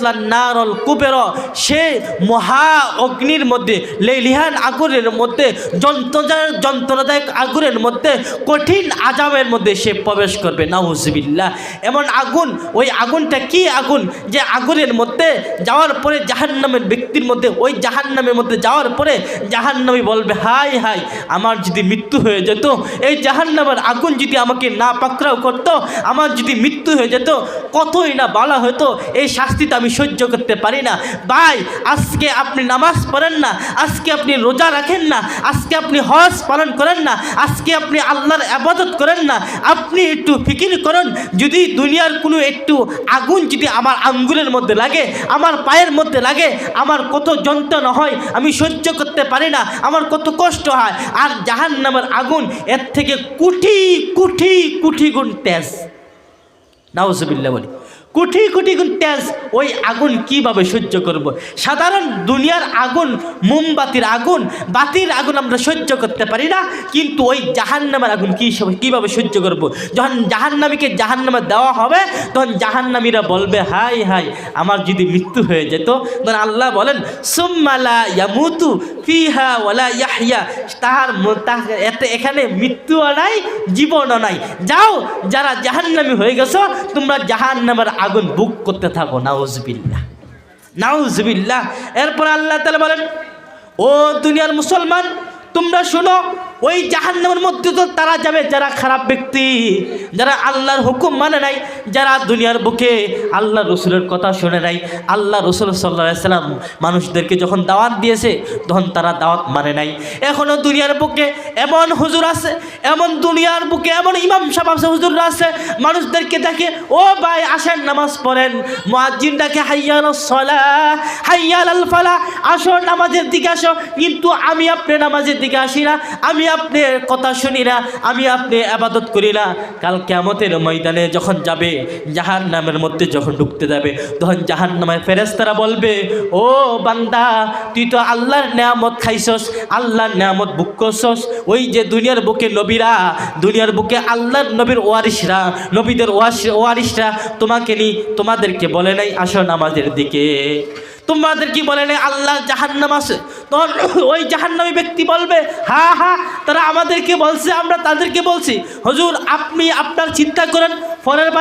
সায়াসলান নারল কুবের, সে মহা অগ্নির মধ্যে, লেলিহান আগুনের মধ্যে যন্ত্রণার যন্ত্রণাদায়ক আগুনের মধ্যে, কঠিন আজাবের মধ্যে সে প্রবেশ করবে। নাউজবিল্লা এমন আগুন, ওই আগুনটা কি আগুন? যে আগুনের মধ্যে যাওয়ার পরে জাহান্নামের ব্যক্তির মধ্যে, ওই জাহান্নামের মধ্যে যাওয়ার পরে জাহান্নামী বলবে, হাই হাই, আমার যদি মৃত্যু হয়ে যেত, এই জাহান্নামের আগুন যদি আমাকে না পাকড়াও করতো, আমার যদি মৃত্যু হয়ে যেত, কতই না বলা হতো, এই শাস্তিটা আমি সহ্য করতে পারি না। ভাই, আজকে আপনি নামাজ পড়েন না, আজকে আপনি রোজা রাখেন না, আজকে আপনি হজ পালন করেন না, আজকে আপনি আল্লাহর আবাদত করেন না, আপনি একটু ফিকির করুন। যদি দুনিয়ার কোনো একটু আগুন যদি আমার আঙ্গুলের মধ্যে লাগে, আমার পায়ের মধ্যে লাগে, আমার কত যন্ত্রণা হয়, আমি সহ্য করতে পারি না, আমার কত কষ্ট হয়, আর জাহান নামের আগুন এর থেকে কুঠি কুঠি কুঠি গুণ তেজ। নাউজবিল্লা বলি। কোটি কোটি তেজ ওই আগুন কীভাবে সহ্য করব। সাধারণ দুনিয়ার আগুন, মোমবাতির আগুন, বাতির আগুন আমরা সহ্য করতে পারি না, কিন্তু ওই জাহান্নামের আগুন কী কীভাবে সহ্য করব। যখন জাহান্নামীকে জাহান্নামে দেওয়া হবে, তখন জাহান্নামীরা বলবে, হাই হাই, আমার যদি মৃত্যু হয়ে যেত, তখন আল্লাহ বলেন সুম্মালা ইয়ামুতু ফিহা ওয়ালা ইয়াহিয়া তাহার এতে এখানে মৃত্যুও নাই, জীবনও নাই যাও, যারা জাহান্নামী হয়ে গেছো, তোমরা জাহান্নামের আগুন বুক করতে থাকো, নাউজবিল্লাহ। নাউজবিল্লাহ। এরপর আল্লাহ তালা বলেন, ও দুনিয়ার মুসলমান, তোমরা শোনো, ওই জাহান্নামের মধ্যে তো তারা যাবে, যারা খারাপ ব্যক্তি, যারা আল্লাহর হুকুম মানে নাই, যারা দুনিয়ার বুকে আল্লাহ রসুলের কথা শুনে নাই আল্লাহ রসুল সাল্লাহ সাল্লাম মানুষদেরকে যখন দাওয়াত দিয়েছে, তখন তারা দাওয়াত মানে নাই। এখনও দুনিয়ার বুকে এমন হুজুর আছে এমন দুনিয়ার বুকে এমন ইমাম সাহেব হুজুররা আছে, মানুষদেরকে দেখে, ও ভাই আসেন, নামাজ পড়েন। মুয়াজ্জিন ডাকে হাইয়াল সলা হাইয়াল আল ফালা আসো নামাজের দিকে আসো, কিন্তু আমি আপনি নামাজের দিকে আসি না, আমি আপনার কথা শুনি না, আমি আপনি আবাদত করি না। কাল কেমতের ময়দানে যখন যাবে জাহান নামের মধ্যে যখন ঢুকতে যাবে, তখন জাহান নামের ফেরেস্তারা বলবে, ও বান্দা, তুই তো আল্লাহর নেয়ামত খাইছস, আল্লাহর নেয়ামত বুক করছস ওই যে দুনিয়ার বুকে নবীরা, দুনিয়ার বুকে আল্লাহর নবীর ওয়ারিসরা নবীদের ওয়ারিসরা তোমাকে নি, তোমাদেরকে বলে নাই আসো নামাজের দিকে। তোমাদের কি বলে নাই আল্লাহ জাহান্নাম আছে? তখন ওই জাহান্নামী ব্যক্তি বলবে, হা হা, তারা আমাদেরকে বলছে, আমরা তাদেরকে বলছি। হজুর, আপনি আপনার চিন্তা করেন বার